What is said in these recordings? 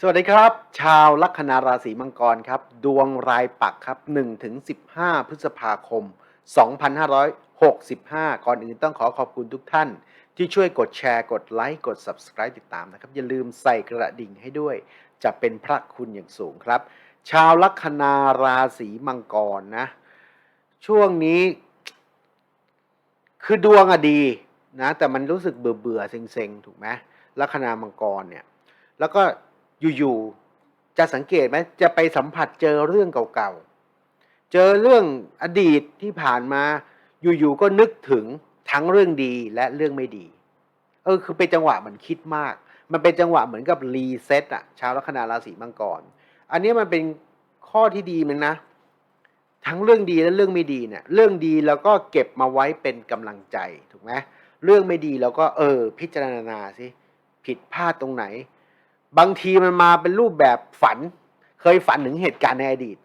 สวัสดีครับ ชาวลัคนาราศีมังกรครับ ดวงรายปักครับ1ถึง15 พฤษภาคม 2565 ก่อนอื่นต้องขอขอบคุณทุกท่าน ที่ช่วยกดแชร์กดไลค์กด Subscribe ติดตามนะครับ อย่าลืมใส่กระดิ่งให้ด้วย จะเป็นพระคุณอย่างสูงครับ ชาวลัคนาราศีมังกรนะ ช่วงนี้ คือดวงอะดีนะ แต่มันรู้สึกเบื่อเบื่อเซ็งๆ ถูกไหมลัคนามังกรเนี่ย แล้วก็ อยู่ๆจะสังเกตไหมจะไปสัมผัสเจอเรื่องเก่าๆ เจอเรื่องอดีตที่ผ่านมา อยู่ๆก็นึกถึงทั้งเรื่องดีและเรื่องไม่ดีเออคือเป็นจังหวะเหมือนคิดมาก มันเป็นจังหวะเหมือนกับรีเซ็ตอะชาวลัคนาราศีมังกร อันนี้มันเป็นข้อที่ดีมันนะ ทั้งเรื่องดีและเรื่องไม่ดีเนี่ย เรื่องดีแล้วก็เก็บมาไว้เป็นกำลังใจถูกไหมเรื่องไม่ดีแล้วก็เออ พิจารณาสิผิดพลาดตรงไหน บางทีมันมาเป็นรูปแบบฝัน เคยฝันถึงเหตุการณ์ในอดีต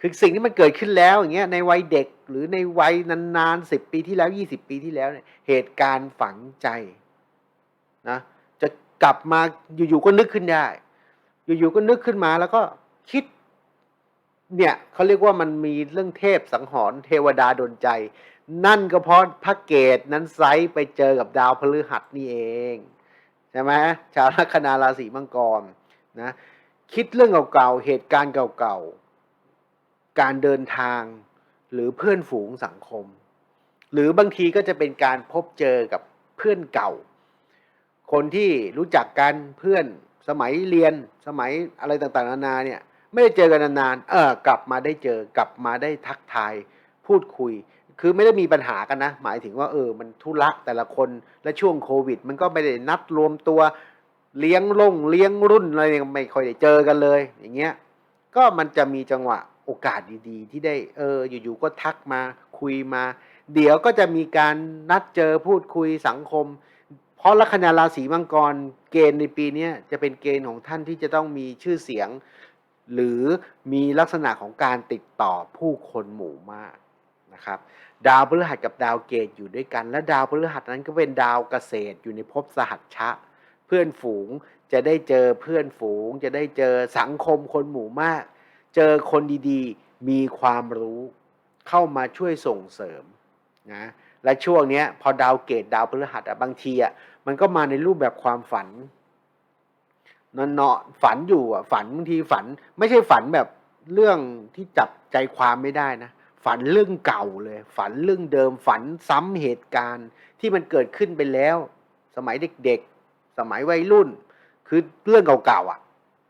คือสิ่งที่มันเกิดขึ้นแล้วอย่างเงี้ยในวัยเด็กหรือในวัยนานๆสิบปีที่แล้วยี่สิบปีที่แล้วเนี่ยเหตุการณ์ฝังใจนะจะกลับมาอยู่ๆก็นึกขึ้นได้ อยู่ๆก็นึกขึ้นมาแล้วก็คิดเนี่ยเขาเรียกว่ามันมีเรื่องเทพสังหรณ์เทวดาดลใจ นั่นก็เพราะพระเกตนั้นไซไปเจอกับดาวพฤหัสนี่เอง ใช่ไหมชาวลัคนาราศีมังกรนะคิดเรื่องเก่าๆเหตุการณ์เก่าๆการเดินทาง หรือเพื่อนฝูงสังคม หรือบางทีก็จะเป็นการพบเจอกับเพื่อนเก่า คนที่รู้จักกันเพื่อนสมัยเรียนสมัยอะไรต่างๆนานาเนี่ยไม่ได้เจอกันนานๆเออกลับมาได้เจอกลับมาได้ทักทายพูดคุย คือไม่ได้มีปัญหากันนะ หมายถึงว่าเออมันธุระแต่ละคนและช่วงโควิด มันก็ไม่ได้นัดรวมตัวเลี้ยงลงเลี้ยงรุ่นอะไรไม่ค่อยได้เจอกันเลย อย่างเงี้ยก็มันจะมีจังหวะโอกาสดีๆ ที่ได้เอออยู่ๆก็ทักมาคุยมา เดี๋ยวก็จะมีการนัดเจอพูดคุยสังคม เพราะลัคนาราศีมังกรเกณฑ์ในปีนี้จะเป็นเกณฑ์ของท่านที่จะต้องมีชื่อเสียง หรือมีลักษณะของการติดต่อผู้คนหมู่มากนะครับ ดาวพฤหัสกับดาวเกตอยู่ด้วยกัน และดาวพฤหัสนั้นก็เป็นดาวเกษตรอยู่ในภพสหัชชะ เพื่อนฝูงจะได้เจอเพื่อนฝูง จะได้เจอสังคมคนหมู่มาก เจอคนดีๆ มีความรู้เข้ามาช่วยส่งเสริมนะและช่วงนี้พอดาวเกตดาวพฤหัสอะบางทีอะมันก็มาในรูปแบบความฝันนอนเนาะฝันอยู่อะฝันบางทีฝัน ไม่ใช่ฝันแบบเรื่องที่จับใจความไม่ได้นะ ฝันเรื่องเก่าเลย ฝันเรื่องเดิมฝันซ้ำเหตุการณ์ที่มันเกิดขึ้นไปแล้ว สมัยเด็กๆ สมัยวัยรุ่น คือเรื่องเก่าๆอะ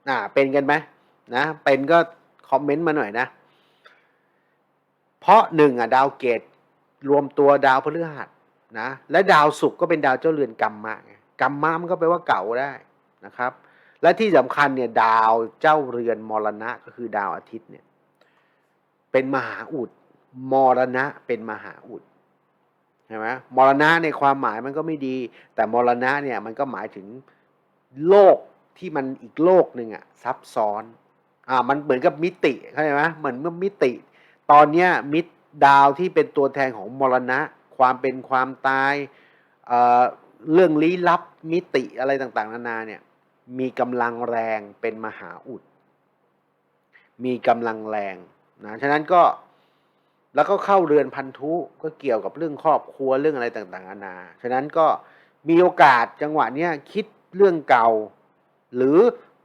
อ่าเป็นกันไหมนะ เป็นก็คอมเมนต์มาหน่อยนะ เพราะหนึ่งอะดาวเกตรวมตัวดาวพฤหัสนะ และดาวศุกร์ก็เป็นดาวเจ้าเรือนกรรมะไงกรรมะมันก็แปลว่าเก่าได้นะครับ และที่สำคัญเนี่ยดาวเจ้าเรือนมรณะก็คือดาวอาทิตย์เนี่ยเป็นมหาอุด มรณะเป็นมหาอุดใช่ไหมมรณะในความหมายมันก็ไม่ดี แต่มรณะเนี่ยมันก็หมายถึงโลกที่มันอีกโลกหนึ่งอะซับซ้อนอ่ามันเหมือนกับมิติเข้าใจไหมเหมือนเมื่อมิติ ตอนเนี้ยมิตดาวที่เป็นตัวแทนของมรณะ ความเป็นความตายเอ่อเรื่องลี้ลับมิติอะไรต่างๆ นานาเนี่ยมีกำลังแรงเป็นมหาอุด มีกำลังแรงนะฉะนั้นก็ แล้วก็เข้าเรือนพันธุก็เกี่ยวกับเรื่องครอบครัวเรื่องอะไรต่างๆนานา ฉะนั้นก็มีโอกาสจังหวะเนี้ยคิดเรื่องเก่า หรือ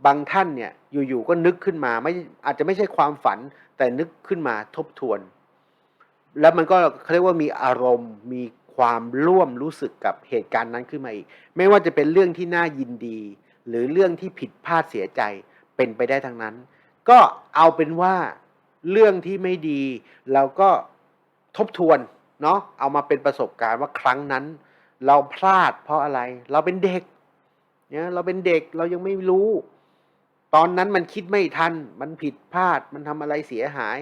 บางท่านเนี่ยอยู่ๆก็นึกขึ้นมาไม่อาจจะไม่ใช่ความฝันแต่นึกขึ้นมาทบทวน แล้วมันก็เขาเรียกว่ามีอารมณ์ มีความร่วมรู้สึกกับเหตุการณ์นั้นขึ้นมาอีก ไม่ว่าจะเป็นเรื่องที่น่ายินดี หรือเรื่องที่ผิดพลาดเสียใจเป็นไปได้ทั้งนั้น ก็เอาเป็นว่า เรื่องที่ไม่ดีเราก็ทบทวนเนาะเอามาเป็นประสบการณ์ว่าครั้งนั้น เราพลาดเพราะอะไร เราเป็นเด็กเนี่ยเราเป็นเด็กเรายังไม่รู้ ตอนนั้นมันคิดไม่ทัน มันผิดพลาดมันทำอะไรเสียหาย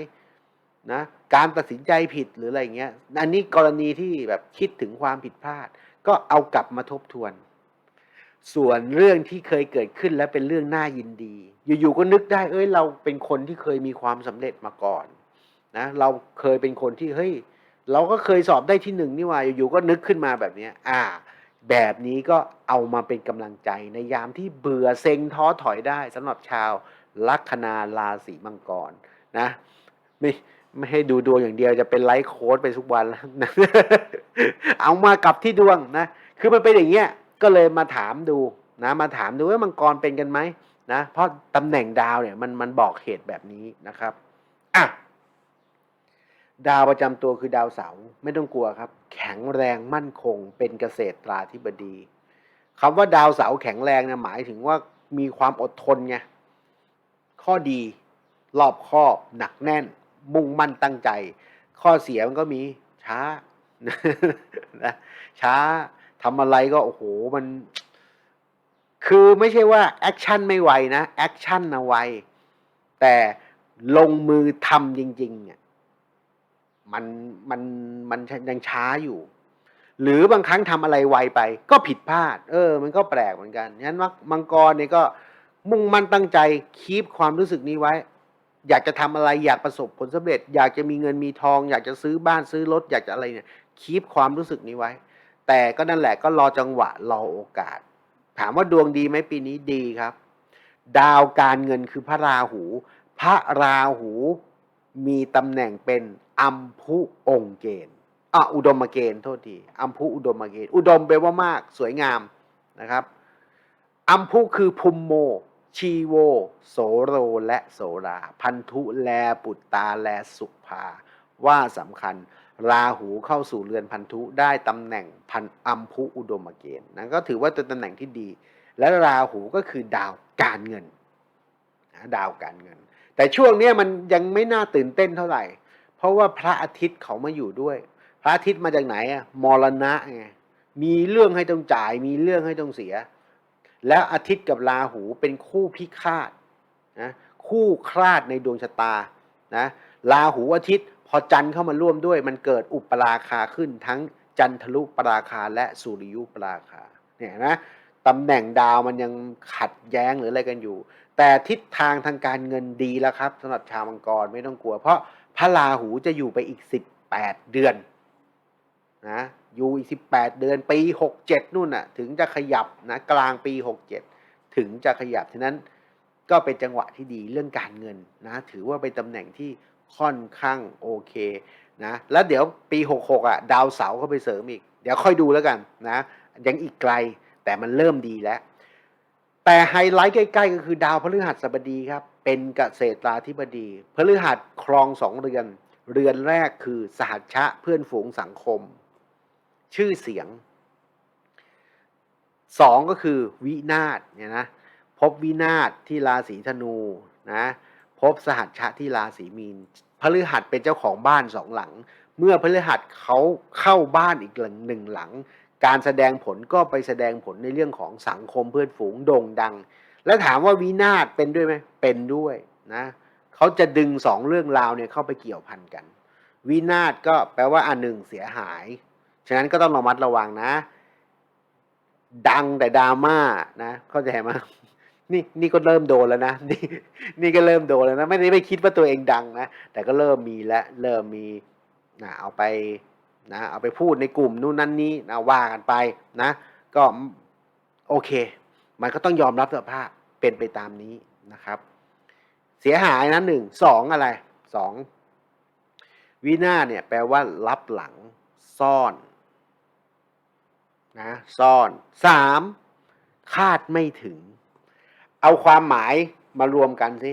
นะการตัดสินใจผิดหรืออะไรเงี้ย อันนี้กรณีที่แบบคิดถึงความผิดพลาด ก็เอากลับมาทบทวน ส่วนเรื่องที่เคยเกิดขึ้นและเป็นเรื่องน่ายินดี อยู่ๆก็นึกได้ เอ้ย เราเป็นคนที่เคยมีความสำเร็จมาก่อนนะ เราเคยเป็นคนที่เฮ้ยเราก็เคยสอบได้ที่หนึ่งนี่ว่าอยู่ๆก็นึกขึ้นมาแบบนี้อ่า แบบนี้ก็เอามาเป็นกำลังใจในยามที่เบื่อเซ็งท้อถอยได้สำหรับชาวลัคนาราศีมังกรนะไม่ไม่ให้ดูดวงอย่างเดียวจะเป็นไลฟ์โค้ดไปทุกวันแล้วนะเอามากลับที่ดวงนะ คือมันเป็นอย่างเงี้ย ก็เลยมาถามดูนะมาถามดูว่ามังกรเป็นกันไหมนะเพราะตำแหน่งดาวเนี่ยมันมันบอกเหตุแบบนี้นะครับอะดาวประจำตัวคือดาวเสาร์ไม่ต้องกลัวครับ แข็งแรงมั่นคง เป็นเกษตราธิบดีคำว่าดาวเสาร์แข็งแรงเนี่ยหมายถึงว่ามีความอดทนไงข้อดีรอบคอบหนักแน่น มุ่งมั่นตั้งใจ ข้อเสียมันก็มีช้านะช้า ทำอะไรก็โอ้โหมัน คือไม่ใช่ว่าแอคชั่นไม่ไวนะแอคชั่นนะไวแต่ลงมือทำจริงๆเนี่ยมันมันมันยังช้าอยู่ หรือบางครั้งทำอะไรไวไป ก็ผิดพลาด เออ มันก็แปลกเหมือนกันงั้นว่ามังกรเนี่ยก็มุ่งมั่นตั้งใจคีบความรู้สึกนี้ไว้ อยากจะทำอะไรอยากประสบผลสำเร็จ อยากจะมีเงินมีทอง อยากจะซื้อบ้านซื้อรถอยากจะอะไรเนี่ยคีบความรู้สึกนี้ไว้ แต่ก็นั่นแหละก็รอจังหวะรอโอกาส ถามว่าดวงดีไหมปีนี้ดีครับ ดาวการเงินคือพระราหู พระราหูมีตำแหน่งเป็นอัมพุองเกณฑ์อะอุดมเกณฑ์โทษทีอัมพุอุดมเกณฑ์อุดมแปลว่ามากสวยงามนะครับ อัมพุคือภูมิโม ชีโว โสโรและโสรา พันธุแลปุตตาแลสุภาว่าสำคัญ ราหูเข้าสู่เรือนพันธุได้ตำแหน่งพันอัมพุอุดมเกณฑ์นะก็ถือว่าเป็นตำแหน่งที่ดี และราหูก็คือดาวการเงินนะดาวการเงิน แต่ช่วงนี้มันยังไม่น่าตื่นเต้นเท่าไหร่ เพราะว่าพระอาทิตย์เขามาอยู่ด้วย พระอาทิตย์มาจากไหนอะมรณะไงมีเรื่องให้ต้องจ่าย มีเรื่องให้ต้องเสีย แล้วอาทิตย์กับราหูเป็นคู่พิฆาตนะคู่คลาดในดวงชะตา นะราหูอาทิตย์ พอจันทร์เข้ามาร่วมด้วย มันเกิดอุปราคาขึ้นทั้งจันทรุปราคาและสุริยุปราคาเนี่ยนะตำแหน่งดาวมันยังขัดแย้งหรืออะไรกันอยู่ แต่ทิศทางทางการเงินดีแล้วครับสำหรับชาวมังกรไม่ต้องกลัว เพราะพระราหูจะอยู่ไปอีก 18 เดือนนะอยู่อีก 18 เดือนปี 67 นู่นน่ะถึงจะขยับนะกลางปี 67 ถึงจะขยับฉะนั้น ก็เป็นจังหวะที่ดีเรื่องการเงินนะถือว่าเป็นตำแหน่งที่ค่อนข้างโอเคนะแล้วเดี๋ยวปี 66 อะ ดาวเสาร์เข้าไปเสริมอีก เดี๋ยวค่อยดูแล้วกันนะยังอีกไกลแต่มันเริ่มดีแล้ว แต่ไฮไลท์ใกล้ ๆ ก็คือดาวพฤหัสบดีครับ เป็นเกษตราธิบดีพฤหัสครองสองเรือน เรือนแรกคือสหัชชะเพื่อนฝูงสังคม ชื่อเสียงสองก็คือวินาศเนี่ยนะ พบวินาศที่ราศีธนูนะพบสหัชชะที่ราศีมีนพฤหัสเป็นเจ้าของบ้านสองหลัง เมื่อพฤหัสเขาเข้าบ้านอีกหลังหนึ่งหลัง การแสดงผลก็ไปแสดงผลในเรื่องของสังคมเพื่อนฝูงโด่งดัง แล้วถามว่าวินาศเป็นด้วยไหมเป็นด้วยนะเขาจะดึงสองเรื่องราวเนี่ยเข้าไปเกี่ยวพันกัน วินาศก็แปลว่าอันหนึ่งเสียหาย ฉะนั้นก็ต้องระมัดระวังนะ ดังแต่ดราม่านะเข้าใจไหม นี่นี่ก็เริ่มโดนแล้วนะนี่นี่ก็เริ่มโดนแล้วนะ ไม่ได้ไม่คิดว่าตัวเองดังนะ แต่ก็เริ่มมีแล้วเริ่มมีนะเอาไปนะเอาไปพูดในกลุ่มนู่นนั่นนี้นะว่ากันไปนะ ก็โอเค มันก็ต้องยอมรับสภาพเป็นไปตามนี้นะครับ เสียหายนะหนึ่งสองอะไรสองวินาเนี่ยแปลว่ารับหลังซ่อนนะซ่อนสามคาดไม่ถึง เอาความหมายมารวมกันสิ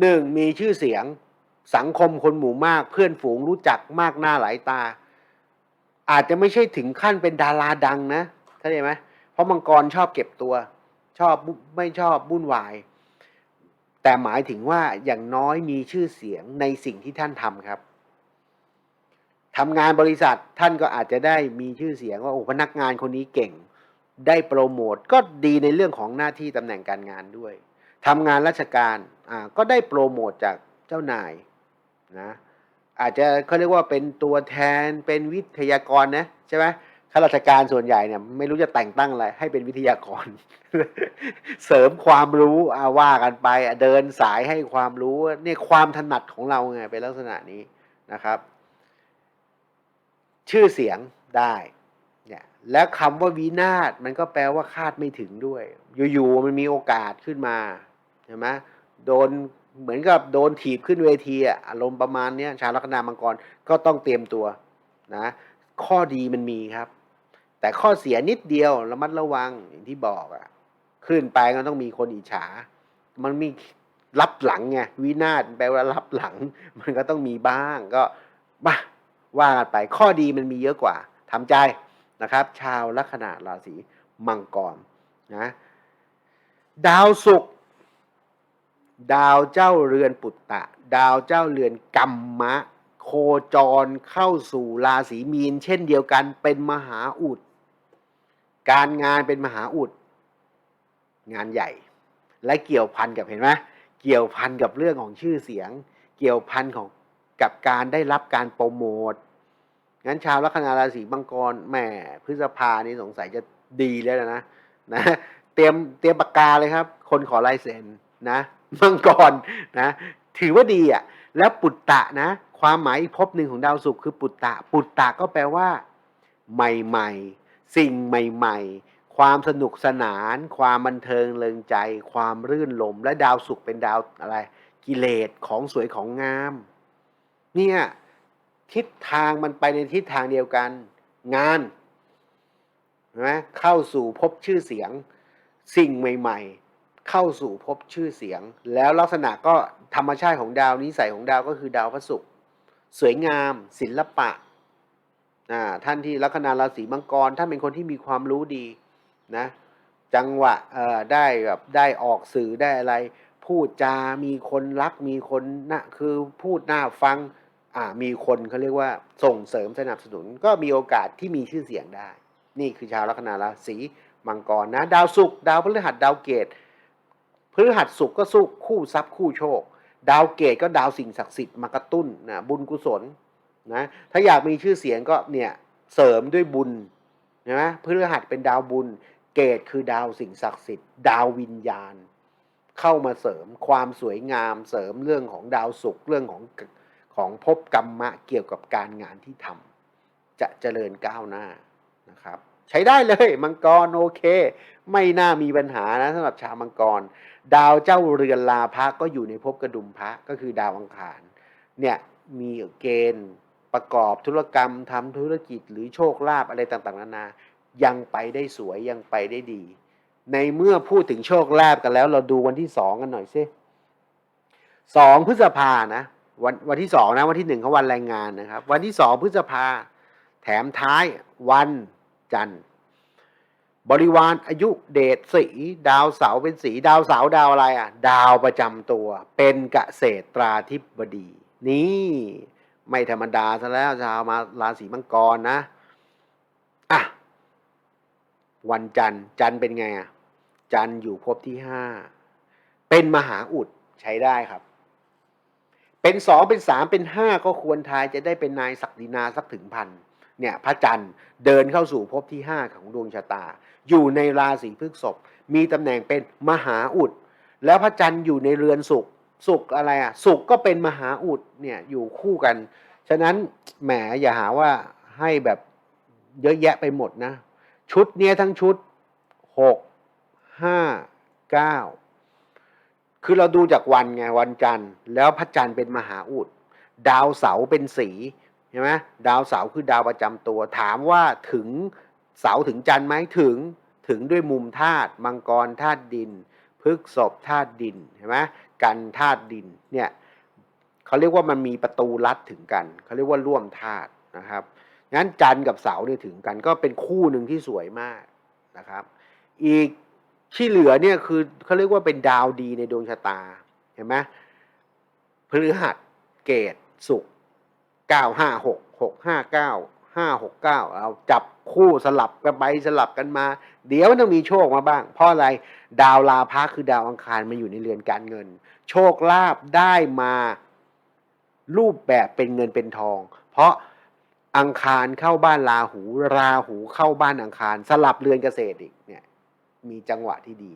หนึ่งมีชื่อเสียงสังคมคนหมู่มาก เพื่อนฝูงรู้จักมากหน้าหลายตา อาจจะไม่ใช่ถึงขั้นเป็นดาราดังนะเข้าใจไหมเพราะมังกรชอบเก็บตัว ชอบไม่ชอบบุ่นวาย แต่หมายถึงว่าอย่างน้อยมีชื่อเสียงในสิ่งที่ท่านทำครับทำงานบริษัทท่านก็อาจจะได้มีชื่อเสียงว่าโอ้พนักงานคนนี้เก่ง ได้โปรโมทก็ดีในเรื่องของหน้าที่ตำแหน่งการงานด้วยทำงานราชการอ่าก็ได้โปรโมทจากเจ้านายนะอาจจะเขาเรียกว่าเป็นตัวแทนเป็นวิทยากรนะใช่ไหมข้าราชการส่วนใหญ่เนี่ยไม่รู้จะแต่งตั้งอะไรให้เป็นวิทยากร เสริมความรู้อาว่ากันไปเดินสายให้ความรู้เนี่ยความถนัดของเราไงเป็นลักษณะนี้นะครับ ชื่อเสียงได้ และคำว่าวินาศมันก็แปลว่าคาดไม่ถึงด้วย อยู่ๆมันมีโอกาสขึ้นมาใช่ไหมโดนเหมือนกับโดนถีบขึ้นเวทีอารมณ์ประมาณนี้ชาวลัคนามังกรก็ต้องเตรียมตัวนะข้อดีมันมีครับ แต่ข้อเสียนิดเดียวระมัดระวังอย่างที่บอกอะขึ้นไปก็ต้องมีคนอิจฉา มันมีรับหลังไงวินาศแปลว่ารับหลัง มันก็ต้องมีบ้างก็บ้าว่ากันไปข้อดีมันมีเยอะกว่าทำใจ นะครับ ชาวลัคนาราศีมังกรนะดาวศุกร์ดาวเจ้าเรือนปุตตะ ดาวเจ้าเรือนกัมมะ โคจรเข้าสู่ราศีมีน เช่นเดียวกันเป็นมหาอุด การงานเป็นมหาอุด งานใหญ่ และเกี่ยวพันกับเห็นไหมเกี่ยวพันกับเรื่องของชื่อเสียง เกี่ยวพันของกับการได้รับการโปรโมท งั้นชาวลัคนาราศีมังกรแหมพฤษภานี่สงสัยจะดีแล้วนะนะเตรียมเตรียมปากกาเลยครับ คนขอลายเซ็นนะมังกรนะถือว่าดีอะแล้วปุตตะนะ ความหมายอีกภพหนึ่งของดาวศุกร์คือปุตตะ ปุตตะก็แปลว่า ใหม่ๆ สิ่งใหม่ ๆ ความสนุกสนาน ความบันเทิงเริงใจ ความรื่นลม และดาวศุกร์เป็นดาวอะไร กิเลสของสวยของงาม เนี่ย ทิศทางมันไปในทิศทางเดียวกัน งานนไหมเข้าสู่พบชื่อเสียง สิ่งใหม่ ๆ เข้าสู่พบชื่อเสียง แล้วลักษณะก็ธรรมชาติของดาวนิสัยของดาวก็คือดาวพระศุกร์สวยงาม ศิลปะท่านที่ลัคนาราศีมังกรท่านเป็นคนที่มีความรู้ดีนะจังหวะเอ่อได้แบบได้ออกสื่อได้อะไร พูดจา มีคนรักมีคนนะคือพูดหน่าฟัง มีคนเขาเรียกว่าส่งเสริมสนับสนุน ก็มีโอกาสที่มีชื่อเสียงได้ นี่คือชาวลัคนาราศีมังกรนะ ดาวศุกร์ดาวพฤหัสดาวเกตพฤหัสศุกร์ก็สู้คู่ทรัพย์คู่โชค ดาวเกตก็ดาวสิ่งศักดิ์สิทธิ์มากระตุ้นนะบุญกุศลนะถ้าอยากมีชื่อเสียงก็เนี่ยเสริมด้วยบุญนะพฤหัสเป็นดาวบุญ เกตคือดาวสิ่งศักดิ์สิทธิ์ ดาววิญญาณ เข้ามาเสริมความสวยงาม เสริมเรื่องของดาวศุกร์เรื่องของ ของภพกรรมะเกี่ยวกับการงานที่ทำจะเจริญก้าวหน้านะครับ ใช้ได้เลยมังกรโอเค ไม่น่ามีปัญหานะสำหรับชาวมังกร ดาวเจ้าเรือนลาพระก็อยู่ในภพกระดุมพระก็คือดาวอังคารเนี่ยมีเกณฑ์ประกอบธุรกรรมทำธุรกิจหรือโชคลาภอะไรต่างๆนานายังไปได้สวยยังไปได้ดี ในเมื่อพูดถึงโชคลาภกันแล้ว เราดูวันที่สองกันหน่อยซิสองพฤษภานะ วันวันที่สองนะวันที่หนึ่งเขาวันแรงงานนะครับ วันที่สองพฤษภาแถมท้ายวันจันทร์บริวารอายุเดชสีดาวเสาร์เป็นสีดาวเสาร์ดาวอะไรอะ ดาวประจำตัว เป็นเกษตราธิบดี นี่ไม่ธรรมดาซะแล้วชาวมาราศีมังกรนะอะวันจันทร์จันทร์เป็นไงอะจันทร์อยู่ภพที่ห้าเป็นมหาอุดใช้ได้ครับ เป็นสองเป็นสามเป็นห้าก็ควรทายจะได้เป็นนายศักดินาสักถึงพันเนี่ยพระจันทร์เดินเข้าสู่ภพที่ห้าของดวงชะตา อยู่ในราศีพฤษภมีตำแหน่งเป็นมหาอุด แล้วพระจันทร์อยู่ในเรือนสุขสุขอะไรอะสุขก็เป็นมหาอุดเนี่ยอยู่คู่กัน ฉะนั้นแหมอย่าหาว่าให้แบบเยอะแยะไปหมดนะ ชุดเนี้ยทั้งชุดหกห้าเก้า คือเราดูจากวันไงวันจันทร์แล้วพระจันทร์เป็นมหาอุดดาวเสาเป็นสีใช่ไหมดาวเสาคือดาวประจำตัว ถามว่าถึงเสาถึงจันทร์ไหมถึงถึงด้วยมุมธาตุมังกรธาตุดินพฤกษบธาตุดินเห็นไหมกันธาตุดินเนี่ยเขาเรียกว่ามันมีประตูลัดถึงกันเขาเรียกว่าร่วมธาตุนะครับงั้นจันทร์กับเสาเนี่ยถึงกันก็เป็นคู่หนึ่งที่สวยมากนะครับ อีก ที่เหลือเนี่ยคือเขาเรียกว่าเป็นดาวดีในดวงชะตา เห็นไหมพฤหัสเกตศุกเก้าห้าหกหกห้าเก้าห้าหกเก้าเอาจับคู่สลับกันไปสลับกันมา เดี๋ยวมันต้องมีโชคมาบ้าง เพราะอะไรดาวลาภะคือดาวอังคารมาอยู่ในเรือนการเงิน โชคลาภได้มารูปแบบเป็นเงินเป็นทอง เพราะอังคารเข้าบ้านราหู ราหูเข้าบ้านอังคาร สลับเรือนเกษตรอีกเนี่ย มีจังหวะที่ดี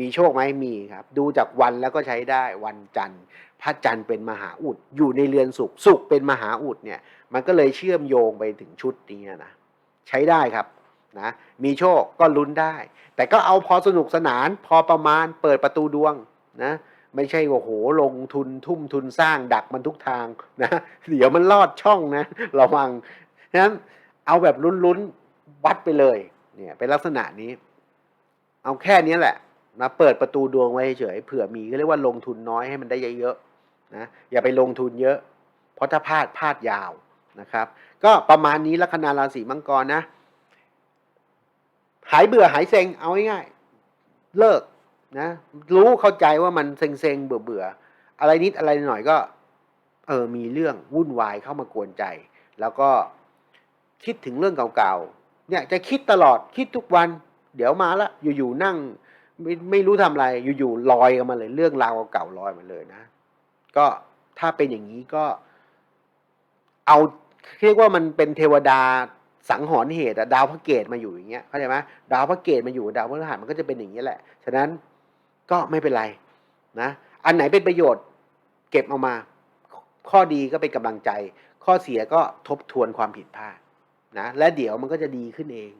มีโชคไหมมีครับ ดูจากวันแล้วก็ใช้ได้วันจันทร์ พระจันทร์เป็นมหาอุด อยู่ในเรือนสุขสุขเป็นมหาอุดเนี่ย มันก็เลยเชื่อมโยงไปถึงชุดนี้นะใช้ได้ครับนะมีโชคก็ลุ้นได้ แต่ก็เอาพอสนุกสนานพอประมาณเปิดประตูดวงนะไม่ใช่ว่าโหลงทุนทุ่มทุนสร้างดักมันทุกทางนะเดี๋ยวมันลอดช่องนะระวังนั้นเอาแบบลุ้นๆวัดไปเลยเนี่ยเป็นลักษณะนี้ เอาแค่นี้แหละนะเปิดประตูดวงไว้เฉยๆเผื่อมีก็เรียกว่าลงทุนน้อยให้มันได้เยอะๆนะอย่าไปลงทุนเยอะ เพราะถ้าพลาดพลาดยาวนะครับ ก็ประมาณนี้ลัคนาราศีมังกรนะ หายเบื่อหายเซ็งเอาง่ายๆเลิกนะรู้เข้าใจว่ามันเซ็งเซงๆเบื่อเบื่อๆอะไรนิดอะไรหน่อยก็ เออมีเรื่องวุ่นวายเข้ามากวนใจ แล้วก็คิดถึงเรื่องเก่าๆเนี่ยจะคิดตลอดคิดทุกวัน เดี๋ยวมาละอยู่ๆนั่งไม่ไม่รู้ทำอะไรอยู่ๆลอยกันมาเลย เรื่องราวเก่าๆลอยมาเลยนะ ก็ถ้าเป็นอย่างนี้ก็ เอาเรียกว่ามันเป็นเทวดาสังหรณ์เหตุดาวพระเกตมาอยู่อย่างเงี้ยเข้าใจไหมดาวพระเกตมาอยู่ดาวพฤหัสมันก็จะเป็นอย่างนี้ยแหละฉะนั้นก็ไม่เป็นไรนะ อันไหนเป็นประโยชน์ เก็บเอามา ข้อดีก็เป็นกำลังใจ ข้อเสียก็ทบทวนความผิดพลาดนะและเดี๋ยวมันก็จะดีขึ้นเอง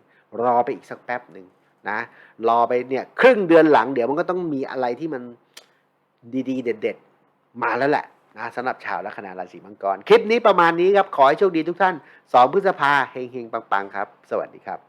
รอไปอีกสักแป๊บหนึ่ง นะรอไปเนี่ยครึ่งเดือนหลังเดี๋ยวมันก็ต้องมีอะไรที่มันดีๆ เด็ด ๆ มาแล้วแหละนะสำหรับชาวลัคนาราศีมังกร คลิปนี้ประมาณนี้ครับ ขอให้โชคดีทุกท่าน 2 พฤษภาเฮงๆ ปัง ๆ ครับ สวัสดีครับ